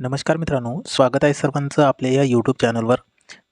नमस्कार मित्रांनो स्वागत आहे सर्वांचं आपल्या या यूट्यूब चॅनलवर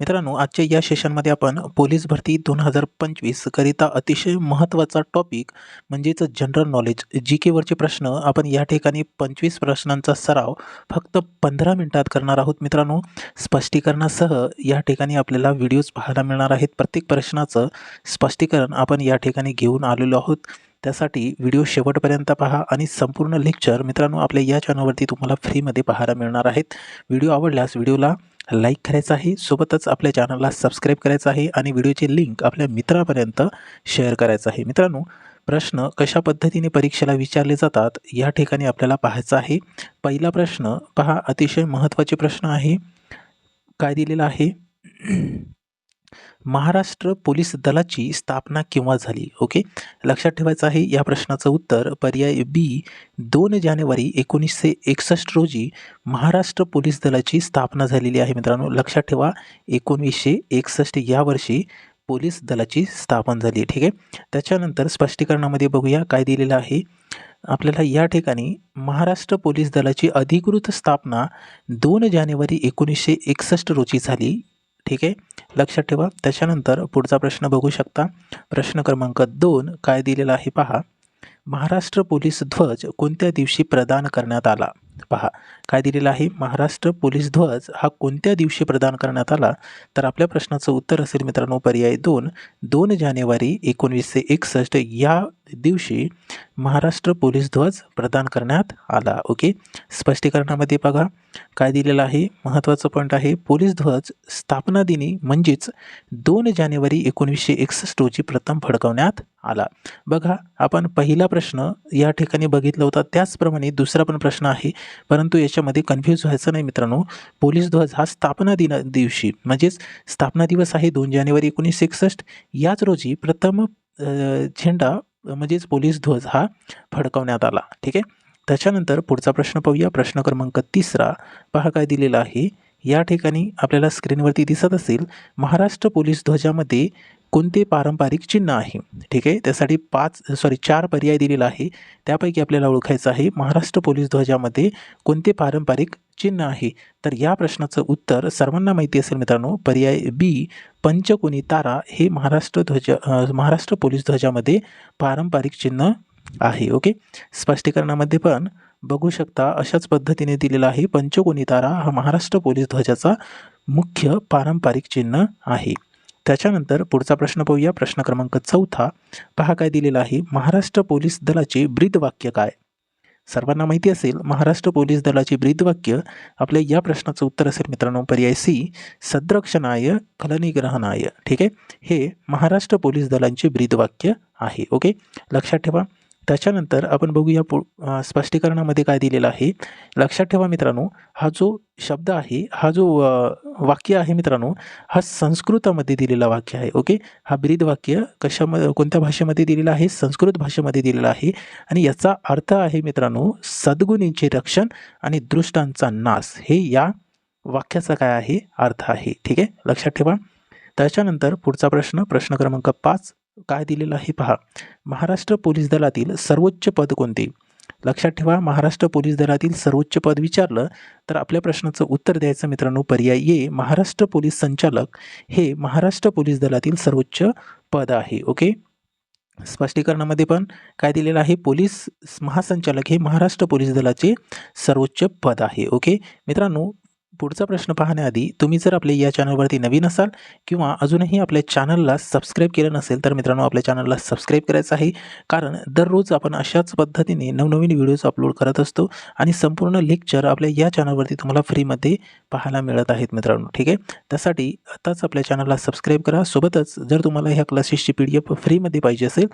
मित्रांनो आजच्या या सेशनमध्ये आपण पोलीस भरती दोन हजार पंचवीस करिता अतिशय महत्त्वाचा टॉपिक म्हणजेच जनरल नॉलेज जी केवरचे प्रश्न आपण या ठिकाणी पंचवीस प्रश्नांचा सराव फक्त पंधरा मिनटात करणार आहोत. मित्रांनो स्पष्टीकरणासह या ठिकाणी आपल्याला व्हिडिओज पाहायला मिळणार आहेत. प्रत्येक प्रश्नाचं स्पष्टीकरण आपण या ठिकाणी घेऊन आलेलो आहोत. त्यासाठी व्हिडिओ शेवटपर्यंत पहा आणि संपूर्ण लेक्चर मित्रांनो आपल्या या चॅनलवरती तुम्हाला फ्रीमध्ये पाहायला मिळणार आहेत. व्हिडिओ आवडल्यास व्हिडिओला लाईक करायचं आहे सोबतच आपल्या चॅनलला सबस्क्राईब करायचं आहे आणि व्हिडिओची लिंक आपल्या मित्रापर्यंत शेअर करायचं आहे. मित्रांनो प्रश्न कशा पद्धतीने परीक्षेला विचारले जातात या ठिकाणी आपल्याला पाहायचं आहे. पहिला प्रश्न पहा अतिशय महत्त्वाचे प्रश्न आहे. काय दिलेला आहे? महाराष्ट्र पोलीस दलाची स्थापना केव्हा झाली? ओके? लक्षात ठेवायचं आहे या प्रश्नाचं उत्तर पर्याय बी दोन जानेवारी एकोणीसशे एकसष्ट रोजी महाराष्ट्र पोलीस दलाची स्थापना झालेली आहे मित्रांनो. लक्षात ठेवा एकोणीसशे एकसष्ट या वर्षी पोलीस दलाची स्थापना झाली. ठीक आहे? त्याच्यानंतर स्पष्टीकरणामध्ये बघूया काय दिलेलं आहे. आपल्याला या ठिकाणी महाराष्ट्र पोलीस दलाची अधिकृत स्थापना दोन जानेवारी एकोणीसशे एकसष्ट रोजी झाली. ठीक आहे? लक्षात ठेवा. त्याच्यानंतर पुढचा प्रश्न बघू शकता. प्रश्न क्रमांक दोन काय दिलेला आहे पहा. महाराष्ट्र पोलीस ध्वज कोणत्या दिवशी प्रदान करण्यात आला? पहा. काय दिलेलं आहे? महाराष्ट्र पोलीस ध्वज हा कोणत्या दिवशी प्रदान करण्यात आला? तर आपल्या प्रश्नाचं उत्तर असेल मित्रांनो पर्याय दोन. दोन जानेवारी एकोणीसशे एकसष्ट या दिवशी महाराष्ट्र पोलीस ध्वज प्रदान करण्यात आला. ओके? स्पष्टीकरणामध्ये बघा. काय दिलेलं आहे? महत्त्वाचं पॉईंट आहे पोलीस ध्वज स्थापना दिनी म्हणजेच दोन जानेवारी एकोणीसशे एकसष्ट रोजी प्रथम फडकवण्यात आला. बघा आपण पहिला प्रश्न या ठिकाणी बघितला होता त्याचप्रमाणे दुसरा पण प्रश्न आहे. परंतु याच्यामध्ये कन्फ्यूज व्हायचं नाही मित्रांनो. पोलीस ध्वज हा स्थापना दिना दिवशी म्हणजेच स्थापना दिवस आहे दोन जानेवारी एकोणीसशे एकसष्ट. याच रोजी प्रथम झेंडा म्हणजेच पोलीस ध्वज हा फडकवण्यात आला. ठीक आहे? त्याच्यानंतर पुढचा प्रश्न पाहूया. प्रश्न क्रमांक तिसरा. पहा काय दिलेला आहे. या ठिकाणी आपल्याला स्क्रीनवरती दिसत असेल महाराष्ट्र पोलीस ध्वजामध्ये कोणते पारंपरिक चिन्ह आहे? ठीक आहे? त्यासाठी पाच सॉरी चार पर्याय दिलेला आहे. त्यापैकी आपल्याला ओळखायचं आहे महाराष्ट्र पोलीस ध्वजामध्ये कोणते पारंपरिक चिन्ह आहे? तर या प्रश्नाचं उत्तर सर्वांना माहिती असेल मित्रांनो पर्याय बी पंचकोनी तारा हे महाराष्ट्र ध्वज महाराष्ट्र पोलीस ध्वजामध्ये पारंपरिक चिन्ह आहे ओके? स्पष्टीकरणामध्ये पण बघू शकता अशाच पद्धतीने दिलेला आहे पंचकोनी तारा हा महाराष्ट्र पोलीस ध्वजाचा मुख्य पारंपरिक चिन्ह आहे. त्याच्यानंतर पुढचा प्रश्न पाहूया. प्रश्न क्रमांक चौथा. पहा काय दिलेला आहे. महाराष्ट्र पोलीस दलाचे वाक्य काय? सर्वांना माहिती असेल महाराष्ट्र पोलीस दलाचे वाक्य आपल्या या प्रश्नाचं उत्तर असेल मित्रांनो. पर्याय सी. संरक्षणाय खलनिग्रहणाय. ठीक आहे? हे महाराष्ट्र पोलीस दलांचे वाक्य आहे ओके? लक्षात ठेवा. त्याच्यानंतर आपण बघूया पु स्पष्टीकरणामध्ये काय दिलेलं आहे. लक्षात ठेवा मित्रांनो हा जो शब्द आहे हा जो वाक्य आहे मित्रांनो हा संस्कृतामध्ये दिलेला वाक्य आहे ओके? हा ब्रीद वाक्य कशामध्ये कोणत्या भाषेमध्ये दिलेला आहे? संस्कृत भाषेमध्ये दिलेला आहे. आणि याचा अर्थ आहे मित्रांनो सद्गुणींचे रक्षण आणि दृष्टांचा नाश हे या वाक्याचा काय आहे? अर्थ आहे. ठीक आहे? लक्षात ठेवा. त्याच्यानंतर पुढचा प्रश्न प्रश्न क्रमांक पाच. काय दिलेलं आहे पहा. महाराष्ट्र पोलीस दलातील सर्वोच्च पद कोणते? लक्षात ठेवा महाराष्ट्र पोलीस दलातील सर्वोच्च पद विचारलं तर आपल्या प्रश्नाचं उत्तर द्यायचं मित्रांनो पर्याय ये महाराष्ट्र पोलीस संचालक हे महाराष्ट्र पोलीस दलातील सर्वोच्च पद आहे ओके? स्पष्टीकरणामध्ये पण काय दिलेलं आहे? पोलीस महासंचालक हे महाराष्ट्र पोलीस दलाचे सर्वोच्च पद आहे ओके? मित्रांनो पुढचा प्रश्न पाहण्याआधी तुम्ही जर आपले या चॅनलवरती नवीन असाल किंवा अजूनही आपल्या चॅनलला सबस्क्राईब केलं नसेल तर मित्रांनो आपल्या चॅनलला सबस्क्राईब करायचं आहे. कारण दररोज आपण अशाच पद्धतीने नवनवीन व्हिडिओज अपलोड करत असतो आणि संपूर्ण लेक्चर आपल्या या चॅनलवरती तुम्हाला फ्रीमध्ये पाहायला मिळत आहेत मित्रांनो. ठीक आहे? त्यासाठी आताच आपल्या चॅनलला सबस्क्राईब करा. सोबतच जर तुम्हाला ह्या क्लासेसची पी डी एफ फ्रीमध्ये पाहिजे असेल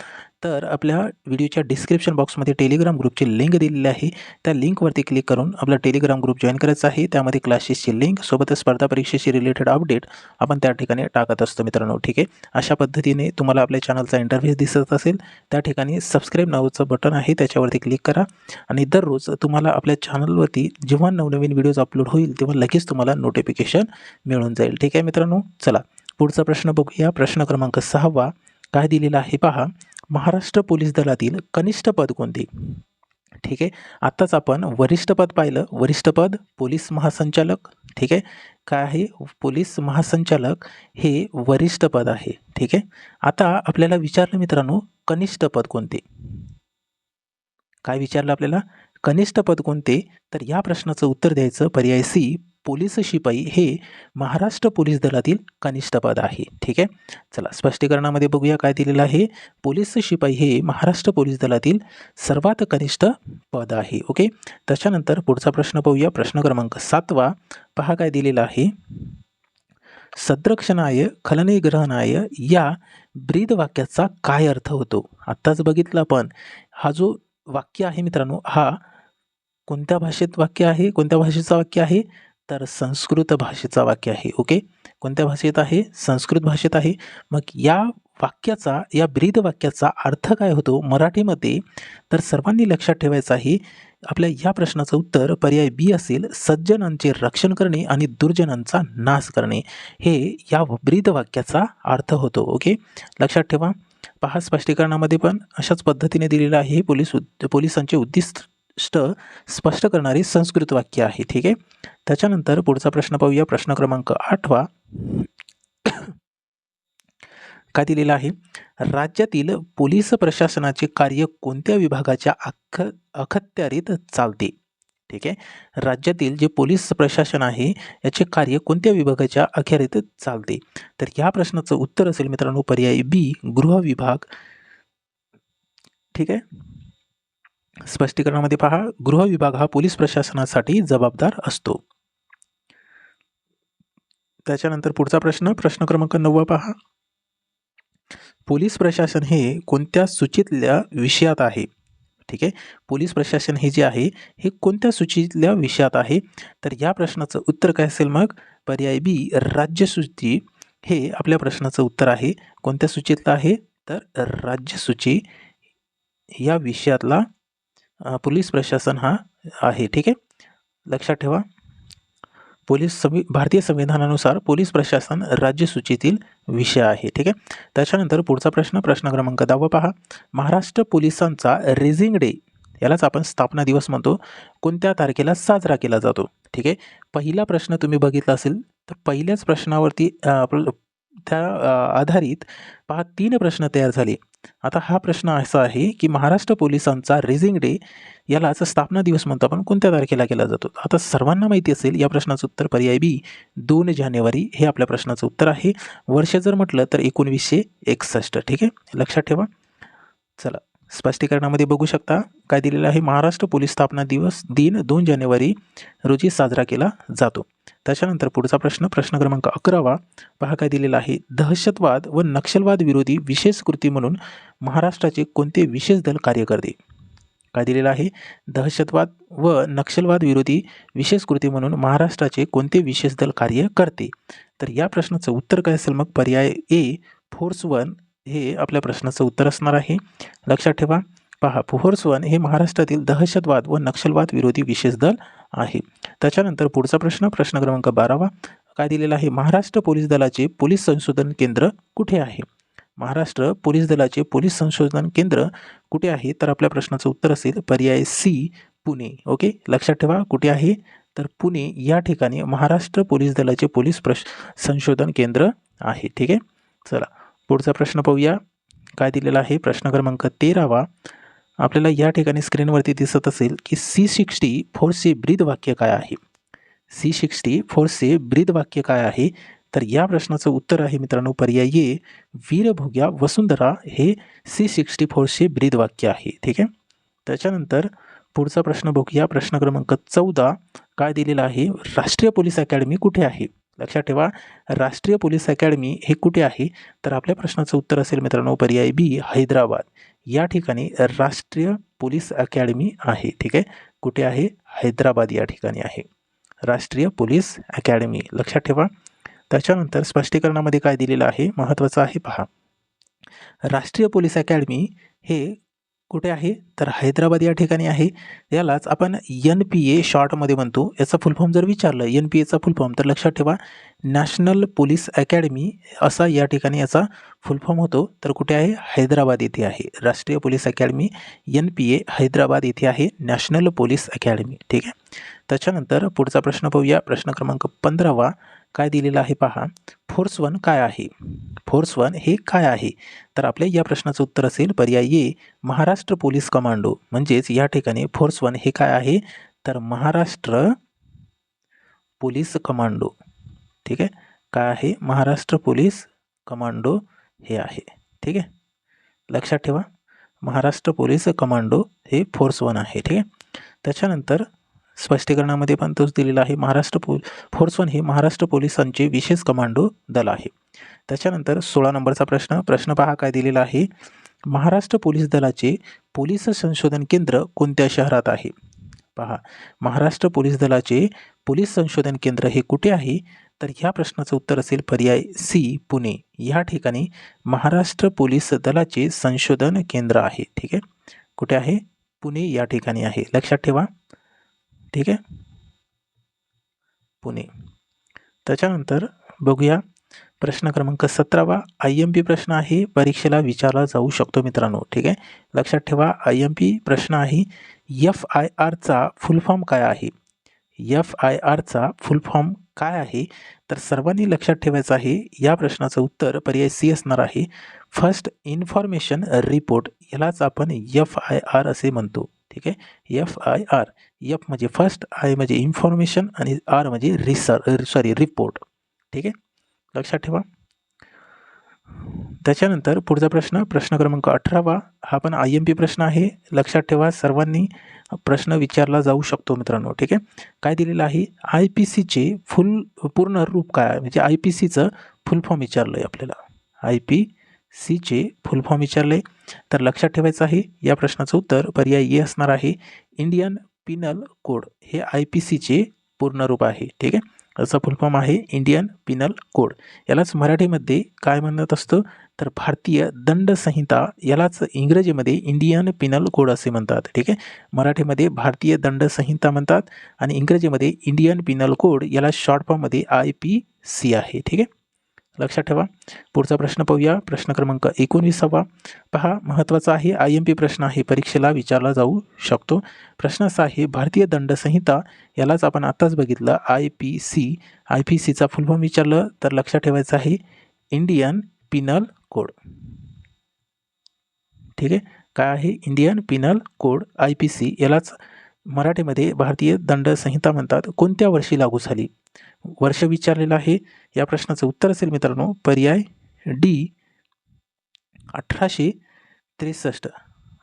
तर आपल्या व्हिडिओच्या डिस्क्रिप्शन बॉक्समध्ये टेलिग्राम ग्रुपची लिंक दिलेली आहे. त्या लिंकवरती क्लिक करून आपला टेलिग्राम ग्रुप जॉईन करायचा आहे. त्यामध्ये क्लासेसची लिंक सोबतच स्पर्धा परीक्षेशी रिलेटेड अपडेट आपण त्या ठिकाणी टाकत असतो मित्रांनो ठीक आहे? अशा पद्धतीने तुम्हाला आपल्या चॅनलचा इंटरव्ह्यू दिसत असेल त्या ठिकाणी सबस्क्राईब नावाचं बटन आहे त्याच्यावरती क्लिक करा आणि दररोज तुम्हाला आपल्या चॅनलवरती जेव्हा नवनवीन व्हिडिओज अपलोड होईल तेव्हा लगेच तुम्हाला नोटिफिकेशन मिळून जाईल ठीक आहे मित्रांनो? चला पुढचा प्रश्न बघूया. प्रश्न क्रमांक सहावा काय दिलेला आहे पहा. महाराष्ट्र पोलीस दलातील कनिष्ठ पद कोणते? ठीक आहे? आत्ताच आपण वरिष्ठ पद पाहिलं. वरिष्ठ पद पोलीस महासंचालक. ठीक आहे? काय आहे? पोलीस महासंचालक हे वरिष्ठ पद आहे. ठीक आहे? आता आपल्याला विचारलं मित्रांनो कनिष्ठ पद कोणते? काय विचारलं आपल्याला? कनिष्ठ पद कोणते? तर या प्रश्नाचं उत्तर द्यायचं पर्याय सी पोलीस शिपाई हे महाराष्ट्र पोलीस दलातील कनिष्ठ पद आहे. ठीक आहे? चला स्पष्टीकरणामध्ये बघूया काय दिलेलं आहे. पोलीस शिपाई हे महाराष्ट्र पोलीस दलातील सर्वात कनिष्ठ पद आहे. ओके? त्याच्यानंतर पुढचा प्रश्न पाहूया. प्रश्न क्रमांक सातवा पहा काय दिलेला आहे. सद्रक्षणाय खलनिग्रहणाय या ब्रीद वाक्याचा काय अर्थ होतो? आत्ताच बघितलं आपण. हा जो वाक्य आहे मित्रांनो हा कोणत्या भाषेत वाक्य आहे कोणत्या भाषेचं वाक्य आहे? तर संस्कृत भाषेचा वाक्य आहे ओके? कोणत्या भाषेत आहे? संस्कृत भाषेत आहे. मग या वाक्याचा या ब्रीद वाक्याचा अर्थ काय होतो? मराठीमध्ये तर सर्वांनी लक्षात ठेवायचं आहे आपल्या या प्रश्नाचं उत्तर पर्याय बी असेल सज्जनांचे रक्षण करणे आणि दुर्जनांचा नाश करणे. हे या ब्रीद वाक्याचा अर्थ होतो ओके? लक्षात ठेवा. पहा स्पष्टीकरणामध्ये पण अशाच पद्धतीने दिलेलं आहे पोलीस उद पोलिसांचे उद्दिष्ट स्पष्ट करणारे संस्कृत वाक्य आहे. ठीक आहे? त्याच्यानंतर पुढचा प्रश्न पाहूया. प्रश्न क्रमांक आठवा काय दिलेला आहे? राज्यातील पोलीस प्रशासनाचे कार्य कोणत्या विभागाच्या अख अखत्यारीत चालते? ठीक आहे? राज्यातील जे पोलीस प्रशासन आहे याचे कार्य कोणत्या विभागाच्या अखेरीत चालते? तर या प्रश्नाचं उत्तर असेल मित्रांनो पर्याय बी गृह विभाग. ठीक आहे? स्पष्टीकरणामध्ये पहा गृह विभाग हा पोलीस प्रशासनासाठी जबाबदार असतो. त्याच्यानंतर पुढचा प्रश्न प्रश्न क्रमांक नववा पहा. पोलीस प्रशासन हे कोणत्या सूचीतल्या विषयात आहे? ठीक आहे? पोलीस प्रशासन हे जे आहे हे कोणत्या सूचीतल्या विषयात आहे? तर या प्रश्नाचं उत्तर काय असेल मग? पर्याय बी राज्यसूची. हे आपल्या प्रश्नाचं उत्तर आहे. कोणत्या सूचीतलं आहे? तर राज्यसूची. या विषयातला पोलीस प्रशासन हा आहे. ठीक आहे? लक्षात ठेवा. पोलीस संवि भारतीय संविधानानुसार पोलीस प्रशासन राज्यसूचीतील विषय आहे ठीक आहे? त्याच्यानंतर पुढचा प्रश्न प्रश्न क्रमांक दहावा पहा. महाराष्ट्र पोलिसांचा रेझिंग डे यालाच आपण स्थापना दिवस म्हणतो. कोणत्या तारखेला साजरा केला जातो ठीक आहे? पहिला प्रश्न तुम्ही बघितला असेल तर पहिल्याच प्रश्नावरती त्या आधारित पहा तीन प्रश्न तयार झाले. आता हा प्रश्न असा आहे की महाराष्ट्र पोलिसांचा रेझिंग डे यालाच स्थापना दिवस म्हणतो आपण. कोणत्या तारखेला केला जातो? आता सर्वांना माहिती असेल या प्रश्नाचं उत्तर पर्याय बी दोन जानेवारी हे आपल्या प्रश्नाचं उत्तर आहे. वर्ष जर म्हटलं तर एकोणवीसशे एकसष्ट. ठीक आहे? लक्षात ठेवा. चला. स्पष्टीकरणामध्ये बघू शकता काय दिलेलं आहे महाराष्ट्र पोलीस स्थापना दिवस दिन दोन जानेवारी रोजी साजरा केला जातो. त्याच्यानंतर पुढचा प्रश्न प्रश्न क्रमांक अकरावा. पहा काय दिलेला आहे. दहशतवाद व नक्षलवाद विरोधी विशेष कृती म्हणून महाराष्ट्राचे कोणते विशेष दल कार्य करते? काय दिलेलं आहे? दहशतवाद व नक्षलवाद विरोधी विशेष कृती म्हणून महाराष्ट्राचे कोणते विशेष दल कार्य करते? तर या प्रश्नाचं उत्तर काय असेल? मग पर्याय ए फोर्स वन हे आपल्या प्रश्नाचं उत्तर असणार आहे. लक्षात ठेवा पहा फोर्स हे महाराष्ट्रातील दहशतवाद व नक्षलवाद विरोधी विशेष दल आहे. त्याच्यानंतर पुढचा प्रश्न प्रश्न क्रमांक बारावा. काय दिलेला आहे? महाराष्ट्र पोलीस दलाचे पोलीस संशोधन केंद्र कुठे आहे? महाराष्ट्र पोलीस दलाचे पोलीस संशोधन केंद्र कुठे आहे? तर आपल्या प्रश्नाचं उत्तर असेल पर्याय सी पुणे. ओके? लक्षात ठेवा कुठे आहे? तर पुणे या ठिकाणी महाराष्ट्र पोलीस दलाचे पोलीस प्रश संशोधन केंद्र आहे. ठीक आहे? चला. पुढचा प्रश्न पाहूया. काय दिलेला आहे? प्रश्न क्रमांक तेरावा. आपल्याला या ठिकाणी स्क्रीनवरती दिसत असेल की सी सिक्स्टी फोरचे ब्रीद वाक्य काय आहे? सी सिक्स्टी फोरचे ब्रीद वाक्य काय आहे? तर या प्रश्नाचं उत्तर आहे मित्रांनो पर्याय ये वीरभोग्या वसुंधरा हे सी सिक्स्टी फोरचे ब्रीद वाक्य आहे. ठीक आहे? त्याच्यानंतर पुढचा प्रश्न बघूया. प्रश्न क्रमांक चौदा. काय दिलेला आहे? राष्ट्रीय पोलीस अकॅडमी कुठे आहे? लक्षात ठेवा राष्ट्रीय पोलीस अकॅडमी हे कुठे आहे? तर आपल्या प्रश्नाचं उत्तर असेल मित्रांनो पर्याय बी हैदराबाद. या ठिकाणी राष्ट्रीय पोलीस अकॅडमी आहे ठीक आहे? कुठे आहे? हैदराबाद या ठिकाणी आहे. राष्ट्रीय पोलीस अकॅडमी लक्षात ठेवा. त्याच्यानंतर स्पष्टीकरणामध्ये काय दिलेलं आहे? महत्त्वाचं आहे पहा. राष्ट्रीय पोलीस अकॅडमी हे कुठे आहे? तर हैदराबाद या ठिकाणी आहे. यालाच आपण एन पी ए शॉर्टमध्ये म्हणतो. याचा फुल फॉर्म जर विचारलं एन पी एचा फुल फॉर्म तर लक्षात ठेवा नॅशनल पोलीस अकॅडमी असा या ठिकाणी याचा फुल फॉर्म होतो. तर कुठे आहे? हैदराबाद येथे आहे. राष्ट्रीय police academy N P A Hyderabad येथे आहे. नॅशनल पोलीस अकॅडमी ठीक आहे? त्याच्यानंतर पुढचा प्रश्न पाहूया. प्रश्न क्रमांक पंधरावा. काय दिलेलं आहे पहा. फोर्स वन काय आहे? फोर्स वन हे काय आहे? तर आपल्या या प्रश्नाचं उत्तर असेल पर्याय ए महाराष्ट्र पोलीस कमांडो. म्हणजेच या ठिकाणी फोर्स वन हे काय आहे? तर महाराष्ट्र पोलीस कमांडो. ठीक आहे? काय आहे? महाराष्ट्र पोलीस कमांडो हे आहे. ठीक आहे? लक्षात ठेवा. महाराष्ट्र पोलीस कमांडो हे फोर्स वन आहे. ठीक आहे? त्याच्यानंतर स्पष्टीकरणामध्ये पण तोच दिलेला आहे. महाराष्ट्र पो फोर्स वन हे महाराष्ट्र पोलिसांचे विशेष कमांडो दल आहे. त्याच्यानंतर सोळा नंबरचा प्रश्न प्रश्न पहा काय दिलेला आहे. महाराष्ट्र पोलीस दलाचे पोलीस संशोधन केंद्र कोणत्या शहरात आहे? पहा महाराष्ट्र पोलीस दलाचे पोलीस संशोधन केंद्र हे कुठे आहे? तर ह्या प्रश्नाचं उत्तर असेल पर्याय सी पुणे. या ठिकाणी महाराष्ट्र पोलीस दलाचे संशोधन केंद्र आहे. ठीक आहे? कुठे आहे? पुणे या ठिकाणी आहे. लक्षात ठेवा. ठीक आहे? पुणे. त्याच्यानंतर बघूया प्रश्न क्रमांक सतरावा. आय एम पी प्रश्न आहे परीक्षेला विचारला जाऊ शकतो मित्रांनो ठीक आहे? लक्षात ठेवा आय एम पी प्रश्न आहे एफ आय आरचा फुल फॉर्म काय आहे? एफ आय आरचा फुल फॉर्म काय आहे? तर सर्वांनी लक्षात ठेवायचं आहे या प्रश्नाचं उत्तर पर्याय सी असणार आहे. फर्स्ट इन्फॉर्मेशन रिपोर्ट यालाच आपण एफ आय आर असे म्हणतो. ठीक आहे? एफ आय आर एफ म्हणजे फर्स्ट आय म्हणजे इन्फॉर्मेशन आणि आर म्हणजे रिसर्च सॉरी रिपोर्ट ठीक आहे? लक्षात ठेवा. त्याच्यानंतर पुढचा प्रश्न प्रश्न क्रमांक अठरावा. हा पण आय एम पी प्रश्न आहे. लक्षात ठेवा सर्वांनी प्रश्न विचारला जाऊ शकतो मित्रांनो ठीक आहे? काय दिलेलं आहे? आय पी सीचे फुल पूर्ण रूप काय म्हणजे आय पी सीचं फुल फॉर्म विचारलं आहे आपल्याला. आय पी सीचे फुल फॉर्म विचारले. तर लक्षात ठेवायचं आहे या प्रश्नाचं उत्तर पर्याय ए असणार आहे. इंडियन पिनल कोड हे आय पी सीचे पूर्ण रूप आहे. ठीक आहे? याचा फुल फॉर्म आहे इंडियन पिनल कोड यालाच मराठीमध्ये काय म्हणत असतं? तर भारतीय दंड संहिता यालाच इंग्रजीमध्ये इंडियन पिनल कोड असे म्हणतात. ठीक आहे? मराठीमध्ये भारतीय दंड संहिता म्हणतात आणि इंग्रजीमध्ये इंडियन पिनल कोड याला शॉर्ट फॉर्ममध्ये आय पी सी आहे. ठीक आहे? लक्षात ठेवा. पुढचा प्रश्न पाहूया. प्रश्न क्रमांक एकोणीसावा पहा महत्त्वाचा आहे आय एम पी प्रश्न आहे परीक्षेला विचारला जाऊ शकतो. प्रश्न असा आहे भारतीय दंड संहिता यालाच आपण आत्ताच बघितलं I P C. I P सीचा फुल फॉर्म विचारलं तर लक्षात ठेवायचं आहे इंडियन पिनल कोड. ठीक आहे? काय आहे? Indian penal code I P C. यालाच मराठीमध्ये भारतीय दंड संहिता म्हणतात. कोणत्या वर्षी लागू झाली? वर्ष विचारलेलं आहे. या प्रश्नाचं उत्तर असेल मित्रांनो पर्याय डी अठराशे त्रेसष्ट.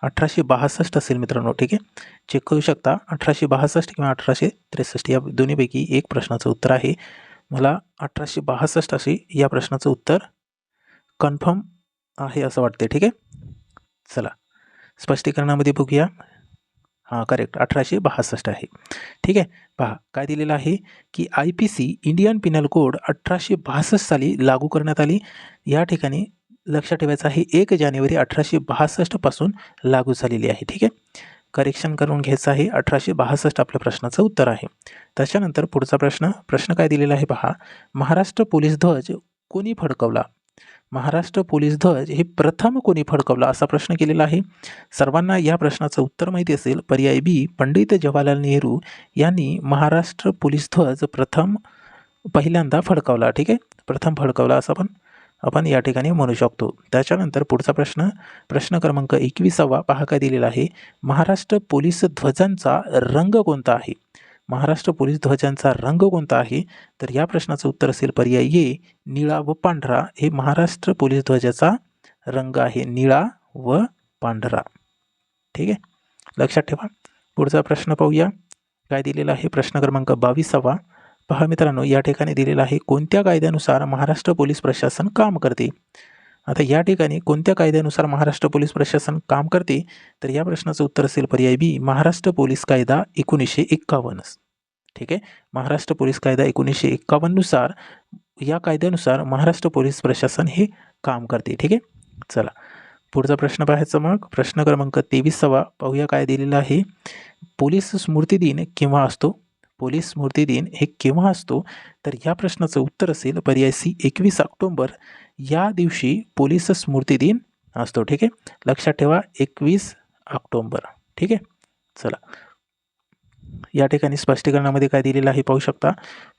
अठराशे बासष्ट असेल मित्रांनो ठीक आहे? चेक करू शकता. अठराशे बासष्ट किंवा अठराशे त्रेसष्ट या दोन्हीपैकी एक प्रश्नाचं उत्तर आहे. मला अठराशे बासष्ट असे या प्रश्नाचं उत्तर कन्फर्म आहे असं वाटते ठीक आहे? चला. स्पष्टीकरणामध्ये बघूया. हां करेक्ट अठराशे बहासष्ट आहे. ठीक आहे? पहा काय दिलेलं आहे की I P C Indian penal code अठराशे बासष्ट साली लागू करण्यात आली. या ठिकाणी लक्षात ठेवायचं आहे एक जानेवारी अठराशे बासष्टपासून लागू झालेली आहे. ठीक आहे? करेक्शन करून घ्यायचं आहे. अठराशे बासष्ट आपल्या प्रश्नाचं उत्तर आहे. त्याच्यानंतर पुढचा प्रश्न. प्रश्न काय दिलेला आहे पहा. महाराष्ट्र पोलीस ध्वज कोणी फडकवला? महाराष्ट्र पोलीस ध्वज हे प्रथम कोणी फडकवला असा प्रश्न केलेला आहे. सर्वांना या प्रश्नाचं उत्तर माहिती असेल पर्याय बी पंडित जवाहरलाल नेहरू यांनी महाराष्ट्र पोलीस ध्वज प्रथम पहिल्यांदा फडकावला. ठीक आहे? प्रथम फडकावला असं पण आपण या ठिकाणी म्हणू शकतो. त्याच्यानंतर पुढचा प्रश्न प्रश्न क्रमांक एकविसावा पहा काय दिलेला आहे. महाराष्ट्र पोलीस ध्वजांचा रंग कोणता आहे? महाराष्ट्र पोलीस ध्वजांचा रंग कोणता आहे? तर या प्रश्नाचं उत्तर असेल पर्याय ये निळा व पांढरा. हे महाराष्ट्र पोलीस ध्वजाचा रंग आहे निळा व पांढरा. ठीक आहे? लक्षात ठेवा. पुढचा प्रश्न पाहूया. काय दिलेला आहे? प्रश्न क्रमांक बावीसावा. पहा मित्रांनो या ठिकाणी दिलेला आहे कोणत्या कायद्यानुसार महाराष्ट्र पोलीस प्रशासन काम करते? आता या ठिकाणी कोणत्या कायद्यानुसार महाराष्ट्र पोलीस प्रशासन काम करते? तर या प्रश्नाचं उत्तर असेल पर्याय बी महाराष्ट्र पोलीस कायदा एकोणीसशे एक्कावन्न. ठीक आहे? महाराष्ट्र पोलीस कायदा एकोणीसशे एक्कावन्ननुसार या कायद्यानुसार महाराष्ट्र पोलीस प्रशासन हे काम करते. ठीक आहे? चला. पुढचा प्रश्न पाहायचा मग. प्रश्न क्रमांक तेवीसावा पाहूया काय दिलेला आहे. पोलीस स्मृती दिन केव्हा असतो? पोलीस स्मृती दिन हे केव्हा असतो? तर या प्रश्नाचं उत्तर असेल पर्याय सी एकवीस ऑक्टोंबर या दिवशी पोलीस स्मृती दिन असतो ठीक आहे? लक्षात ठेवा एकवीस ऑक्टोंबर ठीक आहे? चला. या ठिकाणी स्पष्टीकरणामध्ये काय दिलेलं आहे पाहू शकता.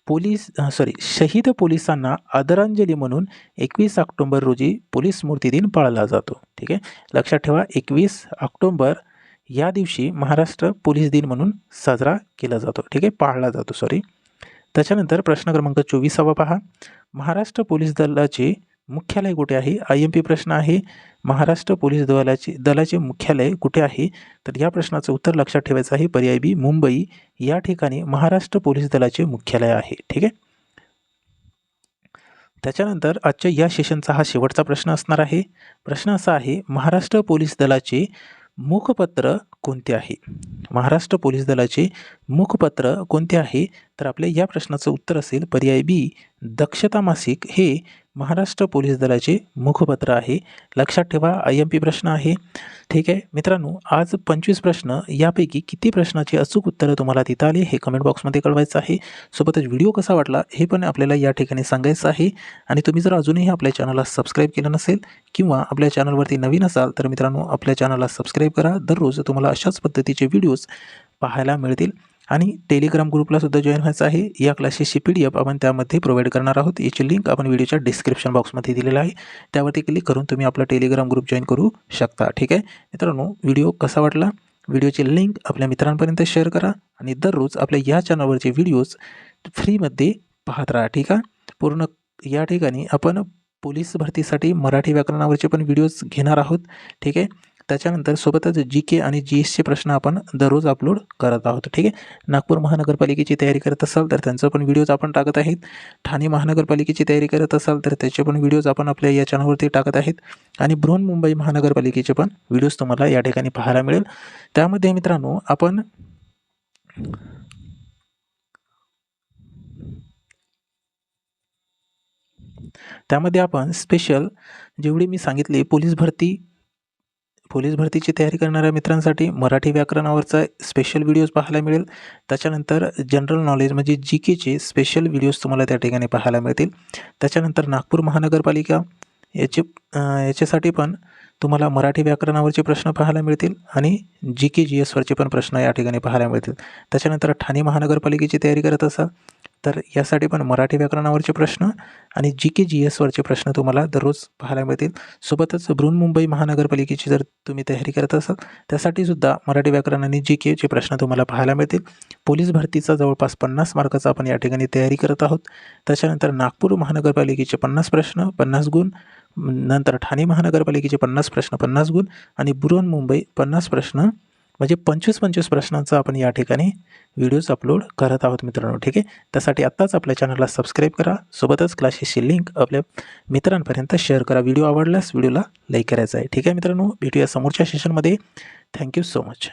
पोलीस सॉरी शहीद पोलिसांना आदरांजली म्हणून एकवीस ऑक्टोंबर रोजी पोलीस स्मृती दिन पाळला जातो ठीक आहे? लक्षात ठेवा एकवीस ऑक्टोंबर या दिवशी महाराष्ट्र पोलीस दिन म्हणून साजरा केला जातो ठीक आहे? पाळला जातो सॉरी त्याच्यानंतर प्रश्न क्रमांक चोवीसावा पहा. महाराष्ट्र पोलीस दलाचे मुख्यालय कुठे आहे? आय एम पी प्रश्न आहे. महाराष्ट्र पोलीस दलाचे दलाचे मुख्यालय कुठे आहे? तर या प्रश्नाचं उत्तर लक्षात ठेवायचं आहे. पर्याय बी मुंबई. या ठिकाणी महाराष्ट्र पोलीस दलाचे मुख्यालय आहे. ठीक आहे? त्याच्यानंतर आजच्या या सेशनचा हा शेवटचा प्रश्न असणार आहे. प्रश्न असा आहे महाराष्ट्र पोलीस दलाचे मुखपत्र कोणते आहे? महाराष्ट्र पोलीस दलाचे मुखपत्र कोणते आहे? तर आपल्या या प्रश्नाचं उत्तर असेल पर्याय बी दक्षता मासिक. हे महाराष्ट्र पोलीस दलाचे मुखपत्र आहे. लक्षात ठेवा आय एम पी प्रश्न आहे. ठीक आहे. मित्रांनो आज पंचवीस प्रश्न यापैकी किती प्रश्नाची अचूक उत्तरं तुम्हाला तिथं आली हे कमेंट बॉक्समध्ये कळवायचं आहे. सोबतच व्हिडिओ कसा वाटला हे पण आपल्याला या ठिकाणी सांगायचं आहे. आणि तुम्ही जर अजूनही आपल्या चॅनलला सबस्क्राईब केलं नसेल किंवा आपल्या चॅनलवरती नवीन असाल तर मित्रांनो आपल्या चॅनलला सबस्क्राईब करा. दररोज तुम्हाला अशाच पद्धतीचे व्हिडिओज पाहायला मिळतील. आणि टेलिग्राम ग्रुपला सुद्धा जॉईन व्हायचं आहे. या क्लासेसची पी डी एफ आपण त्यामध्ये प्रोव्हाइड करणार आहोत. याची लिंक आपण व्हिडिओच्या डिस्क्रिप्शन बॉक्समध्ये दिलेला आहे. त्यावरती क्लिक करून तुम्ही आपला टेलिग्राम ग्रुप जॉईन करू शकता. ठीक आहे? मित्रांनो व्हिडिओ कसा वाटला? व्हिडिओची लिंक आपल्या मित्रांपर्यंत शेअर करा आणि दररोज आपल्या या चॅनलवरचे व्हिडिओज फ्रीमध्ये पाहत राहा. ठीक आहे? पूर्ण या ठिकाणी आपण पोलीस भरतीसाठी मराठी व्याकरणावरचे पण व्हिडिओज घेणार आहोत. ठीक आहे? त्याच्यानंतर सोबतच जी के आणि जी एसचे प्रश्न आपण दररोज अपलोड करत आहोत. ठीक आहे? नागपूर महानगरपालिकेची तयारी करत असाल तर त्यांचं पण व्हिडिओज आपण टाकत आहेत. ठाणे महानगरपालिकेची तयारी करत असाल तर त्याचे पण व्हिडिओज आपण आपल्या या चॅनलवरती टाकत आहेत. आणि बृहन्मुंबई महानगरपालिकेचे पण व्हिडिओज तुम्हाला या ठिकाणी पाहायला मिळेल. त्यामध्ये मित्रांनो आपण त्यामध्ये आपण स्पेशल जेवढी मी सांगितले पोलीस भरती पोलीस भरतीची तयारी करणाऱ्या मित्रांसाठी मराठी व्याकरणावरचा स्पेशल व्हिडिओज पाहायला मिळेल. त्याच्यानंतर जनरल नॉलेज म्हणजे जी केचे स्पेशल व्हिडिओज तुम्हाला त्या ठिकाणी पाहायला मिळतील. त्याच्यानंतर नागपूर महानगरपालिका याचे याच्यासाठी पण तुम्हाला मराठी व्याकरणावरचे प्रश्न पाहायला मिळतील आणि जी के जी एसवरचे पण प्रश्न या ठिकाणी पाहायला मिळतील. त्याच्यानंतर ठाणे महानगरपालिकेची तयारी करत असाल तर यासाठी पण मराठी व्याकरणावरचे प्रश्न आणि जी के जी एसवरचे प्रश्न तुम्हाला दररोज पाहायला मिळतील. सोबतच बृहन्मुंबई महानगरपालिकेची जर तुम्ही तयारी करत असाल त्यासाठी सुद्धा मराठी व्याकरण आणि जी केचे प्रश्न तुम्हाला पाहायला मिळतील. पोलीस भरतीचा जवळपास पन्नास मार्काचा आपण या ठिकाणी तयारी करत आहोत. त्याच्यानंतर नागपूर महानगरपालिकेचे पन्नास प्रश्न पन्नास गुण नंतर ठाणे महानगरपालिकेचे पन्नास प्रश्न पन्नास गुण आणि बृहन्मुंबई पन्नास प्रश्न म्हणजे पंचवीस पंचवीस प्रश्नांचा आपण या ठिकाणी व्हिडिओज अपलोड करत आहोत मित्रांनो ठीक आहे? त्यासाठी आत्ताच आपल्या चॅनलला सबस्क्राईब करा. सोबतच क्लासेसची लिंक आपल्या मित्रांपर्यंत शेअर करा. व्हिडिओ आवडल्यास व्हिडिओला लाईक करायचा आहे. ठीक आहे मित्रांनो भेटूया समोरच्या सेशनमध्ये थँक्यू सो मच